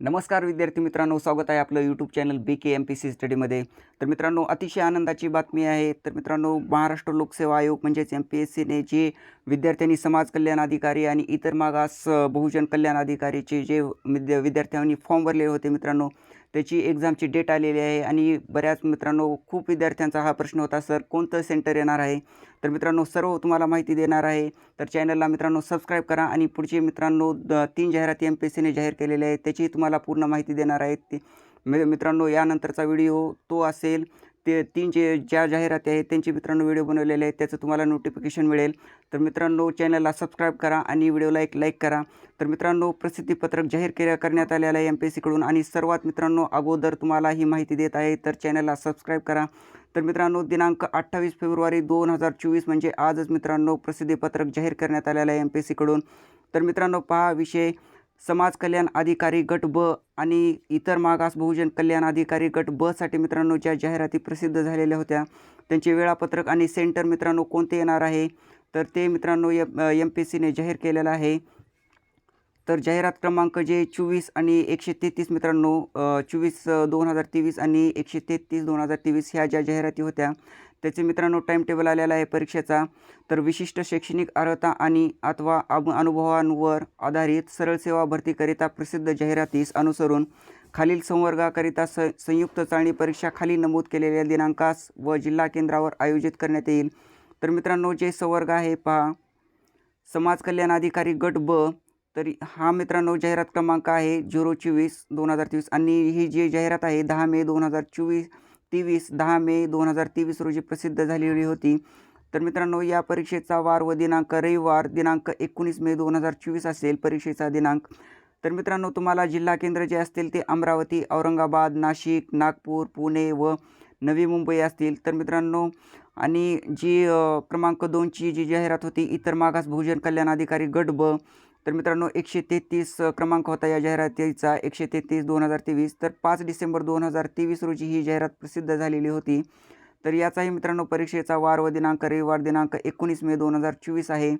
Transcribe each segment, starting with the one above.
नमस्कार विद्यार्थी मित्रांनो स्वागत आहे आपलं YouTube channel B K M P C स्टडीमध्ये तर मित्रांनो अतिशय आनंदाची बातमी आहे. तर मित्रांनो महाराष्ट्र लोकसेवा आयोग म्हणजेच एम पी एस सीने जे विद्यार्थ्यांनी समाज कल्याण अधिकारी आणि इतर मागास बहुजन कल्याण अधिकारीचे जे विद्या विद्यार्थ्यांनी फॉर्म भरले होते मित्रांनो त्याची एक्झामची डेट आलेली आहे आणि बऱ्याच मित्रांनो खूप विद्यार्थ्यांचा हा प्रश्न होता सर कोणतं सेंटर येणार आहे? तर मित्रांनो सर्व तुम्हाला माहिती देणार आहे. तर चॅनलला मित्रांनो सबस्क्राईब करा आणि पुढचे मित्रांनो द तीन जाहिराती एम पी एस सीने जाहीर केलेल्या आहेत त्याची तुम्हाला पूर्ण माहिती देणार आहेत. ते मि- मित्रांनो यानंतरचा व्हिडिओ तो असेल. ते तीन जे ज्या जाहिराती आहेत त्यांचे मित्रांनो व्हिडिओ बनवलेले आहेत त्याचं तुम्हाला नोटिफिकेशन मिळेल. तर मित्रांनो चॅनलला सबस्क्राईब करा आणि व्हिडिओला एक लाईक करा. तर मित्रांनो प्रसिद्धीपत्रक जाहीर केल्या करण्यात आलेलं आहे एम पी एस सीकडून आणि सर्वात मित्रांनो अगोदर तुम्हाला ही माहिती देत आहे तर चॅनलला सबस्क्राईब करा. तर मित्रांनो दिनांक अठ्ठावीस फेब्रुवारी दोन हजार चोवीस म्हणजे आजच मित्रांनो प्रसिद्धीपत्रक जाहीर करण्यात आलेलं आहे एम पी एस सीकडून तर मित्रांनो पहा विषय. समाज कल्याण अधिकारी गट ब आणि इतर मागास बहुजन कल्याण अधिकारी गट ब साठी मित्रांनो ज्या जाहिराती प्रसिद्ध झालेल्या होत्या त्यांचे वेळापत्रक आणि सेंटर मित्रांनो कोणते येणार आहे? तर ते मित्रांनो एम पी सीने जाहीर केलेलं आहे. तर जाहिरात क्रमांक जे चोवीस आणि एकशे तेहतीस मित्रांनो चोवीस दोन हजार तेवीस आणि एकशे तेहतीस दोन हजार तेवीस ह्या ज्या जाहिराती होत्या त्याचे मित्रांनो टाईम टेबल आलेला आहे परीक्षेचा. तर विशिष्ट शैक्षणिक अर्हता आणि अथवा अब अनुभवांवर आधारित सरळ सेवा भरतीकरिता प्रसिद्ध जाहिरातीस अनुसरून खालील संवर्गाकरिता स संयुक्त चाळणी परीक्षा खाली नमूद केलेल्या दिनांकास व जिल्हा केंद्रावर आयोजित करण्यात येईल. तर मित्रांनो जे संवर्ग आहे पहा. समाज कल्याण अधिकारी गट ब तरी हा मित्रांनो जाहिरात क्रमांक आहे झिरो चोवीस दोन हजार तेवीस. आणि ही जी जाहिरात आहे दहा मे दोन हजार चोवीस तेवीस दहा मे दोन हजार तेवीस रोजी प्रसिद्ध झालेली होती. तर मित्रांनो या परीक्षेचा वार व दिनांक रविवार दिनांक एकोणीस मे दोन हजार चोवीस असेल परीक्षेचा दिनांक. तर मित्रांनो तुम्हाला जिल्हा केंद्र जे असतील ते अमरावती औरंगाबाद नाशिक नागपूर पुणे व नवी मुंबई असतील. तर मित्रांनो आणि जी क्रमांक दोनची जी जाहिरात होती इतर मागास बहुजन कल्याण अधिकारी गट ब तर मित्रांनो एकशे तेहतीस क्रमांक होता या जाहिरातीचा. एकशे तेहतीस दोन हजार तेवीस. तर पाच डिसेंबर दोन हजार तेवीस रोजी ही जाहिरात प्रसिद्ध झालेली होती. तर याचाही मित्रांनो परीक्षेचा वार व दिनांक रविवार दिनांक एकोणीस मे दोन हजार चोवीस आहे.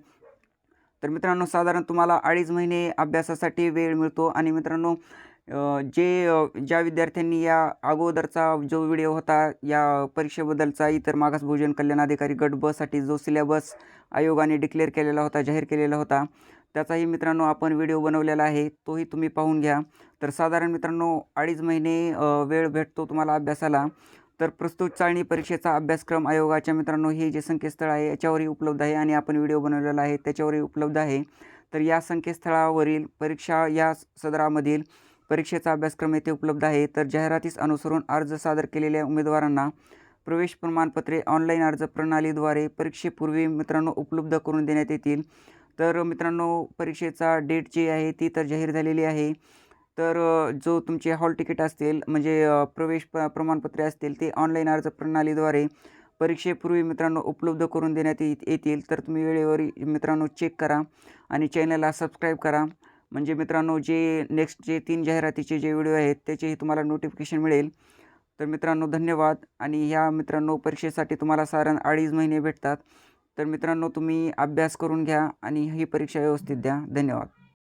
तर मित्रांनो साधारण तुम्हाला अडीच महिने अभ्यासासाठी वेळ मिळतो. आणि मित्रांनो जे ज्या विद्यार्थ्यांनी या अगोदरचा जो व्हिडिओ होता या परीक्षेबद्दलचा इतर मागास भोजन कल्याण अधिकारी गट बसाठी जो सिलेबस आयोगाने डिक्लेअर केलेला होता जाहीर केलेला होता त्याचाही मित्रांनो आपण व्हिडिओ बनवलेला आहे तोही तुम्ही पाहून घ्या. तर साधारण मित्रांनो अडीच महिने वेळ भेटतो तुम्हाला अभ्यासाला. तर प्रस्तुत चाळणी परीक्षेचा अभ्यासक्रम आयोगाच्या मित्रांनो हे जे संकेतस्थळ आहे याच्यावरही उपलब्ध आहे आणि आपण व्हिडिओ बनवलेला आहे त्याच्यावरही उपलब्ध आहे. तर या संकेतस्थळावरील परीक्षा या सदरामधील परीक्षेचा अभ्यासक्रम येथे उपलब्ध आहे. तर जाहिरातीस अनुसरून अर्ज सादर केलेल्या उमेदवारांना प्रवेश प्रमाणपत्रे ऑनलाईन अर्ज प्रणालीद्वारे परीक्षेपूर्वी मित्रांनो उपलब्ध करून देण्यात येतील. तर मित्रांनो परीक्षेचा डेट जी आहे ती तर जाहीर झालेली आहे. तर जो तुमचे हॉल तिकीट असतील म्हणजे प्रवेश प प्रमाणपत्रे असतील ते ऑनलाईन अर्ज प्रणालीद्वारे परीक्षेपूर्वी मित्रांनो उपलब्ध करून देण्यात येत येतील. तर तुम्ही वेळेवर मित्रांनो चेक करा आणि चॅनलला सबस्क्राईब करा. म्हणजे मित्रांनो जे नेक्स्ट जे तीन जाहिरातीचे जे व्हिडिओ आहेत त्याचेही तुम्हाला नोटिफिकेशन मिळेल. तर मित्रांनो धन्यवाद. आणि ह्या मित्रांनो परीक्षेसाठी तुम्हाला साधारण अडीच महिने भेटतात. तर मित्रांनो तुम्ही अभ्यास करून घ्या आणि ही परीक्षा व्यवस्थित द्या. धन्यवाद.